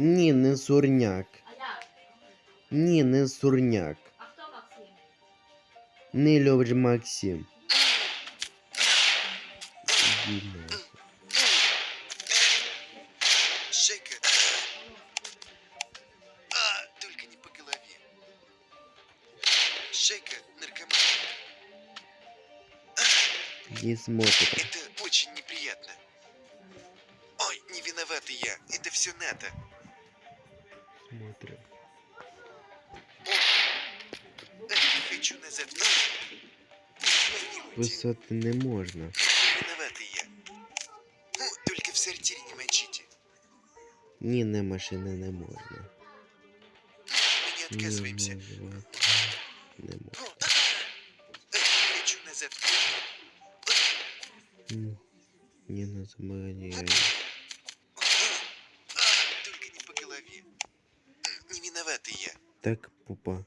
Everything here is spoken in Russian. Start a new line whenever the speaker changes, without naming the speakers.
Ні, не сурняк.
А як?
Ні, не сурняк.
А хто Максим?
Не любиш Максим. Іди нахуй.
Жека. А, только не по голове. Жека, наркоман.
Не смотрит.
Это очень неприятно. Ой, не виноватый я. Это все надо.
Смотрим.
Хочу назад.
Писати не можна.
виноватый я. Ну, только в сортире не мочите.
Ні, не машини не можна.
Мы не
Ні,
отказываемся.
назвати Не можна.
Ну, хочу назад.
М, Не на забороняю.
А, только не по голове. Не виноватый я.
Так, пупа.